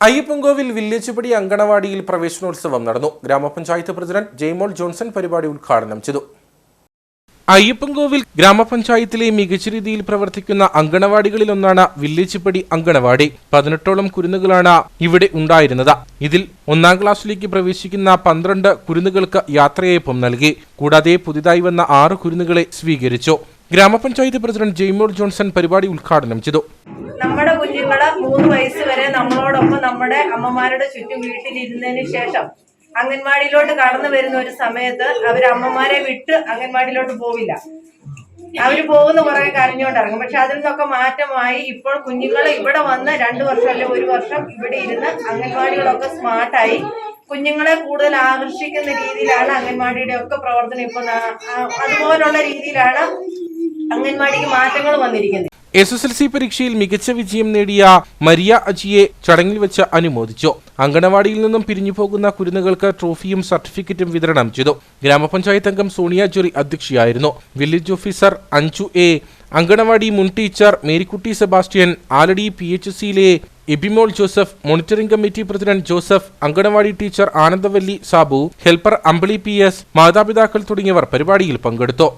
അയ്യപ്പൻകോവിൽ വില്ലേജുപടി അങ്കണവാടിയിൽ പ്രവേശനോത്സവം നടന്നു. ഗ്രാമപഞ്ചായത്ത് പ്രസിഡന്റ് ജെയ്മോൾ ജോൺസൺ പരിപാടി ഉദ്ഘാടനം ചെയ്തു. അയ്യപ്പൻകോവിൽ ഗ്രാമപഞ്ചായത്തിലെ മികച്ച രീതിയിൽ പ്രവർത്തിക്കുന്ന അങ്കണവാടികളിലൊന്നാണ് വില്ലേജുപടി അങ്കണവാടി. പതിനെട്ടോളം കുരുന്നുകളാണ് ഇവിടെ ഉണ്ടായിരുന്നത്. ഇതിൽ ഒന്നാം ക്ലാസ്സിലേക്ക് പ്രവേശിക്കുന്ന പന്ത്രണ്ട് കുരുന്നുകൾക്ക് യാത്രയയപ്പം നൽകി. കൂടാതെ പുതിയതായി വന്ന ആറ് കുരുന്നുകളെ സ്വീകരിച്ചു. ഗ്രാമപഞ്ചായത്ത് പ്രസിഡന്റ് ജെയ്മോൾ ജോൺസൺ പരിപാടി ഉദ്ഘാടനം ചെയ്തു. കുഞ്ഞുങ്ങൾ മൂന്ന് വയസ്സ് വരെ നമ്മളോടൊപ്പം നമ്മുടെ അമ്മമാരുടെ ചുറ്റും വീട്ടിലിരുന്നതിന് ശേഷം അംഗൻവാടിയിലോട്ട് കടന്നു വരുന്ന ഒരു സമയത്ത് അവർ അമ്മമാരെ വിട്ട് അംഗൻവാടിയിലോട്ട് പോവില്ല. അവർ പോകുന്ന കുറെ കരഞ്ഞുകൊണ്ടിറങ്ങും. പക്ഷെ അതിൽ നിന്നൊക്കെ മാറ്റമായി. ഇപ്പോൾ കുഞ്ഞുങ്ങൾ ഇവിടെ വന്ന് രണ്ടു വർഷം അല്ലെങ്കിൽ ഒരു വർഷം ഇവിടെ ഇരുന്ന് അംഗൻവാടികളൊക്കെ സ്മാർട്ടായി. കുഞ്ഞുങ്ങളെ കൂടുതൽ ആകർഷിക്കുന്ന രീതിയിലാണ് അംഗൻവാടിയുടെ ഒക്കെ പ്രവർത്തനം ഇപ്പൊ അതുപോലുള്ള രീതിയിലാണ് അംഗൻവാടിക്ക് മാറ്റങ്ങൾ വന്നിരിക്കുന്നത് എസ് എസ് എൽ സി പരീക്ഷയിൽ മികച്ച വിജയം നേടിയ മരിയ അജിയെ ചടങ്ങിൽ വെച്ച് അനുമോദിച്ചു. അങ്കണവാടിയിൽ നിന്നും പിരിഞ്ഞു പോകുന്ന കുരുന്നുകൾക്ക് ട്രോഫിയും സർട്ടിഫിക്കറ്റും വിതരണം ചെയ്തു. ഗ്രാമപഞ്ചായത്ത് അംഗം Sonia jury അധ്യക്ഷയായിരുന്നു. Village officer Anju A anganwadi മുൻ teacher Marykutty Sebastian Aladi P H സിയിലെ Abimol Joseph monitoring committee president Joseph anganwadi teacher Anandavalli Sabu helper Ambili P S മാതാപിതാക്കൾ തുടങ്ങിയവർ പരിപാടിയിൽ പങ്കെടുത്തു.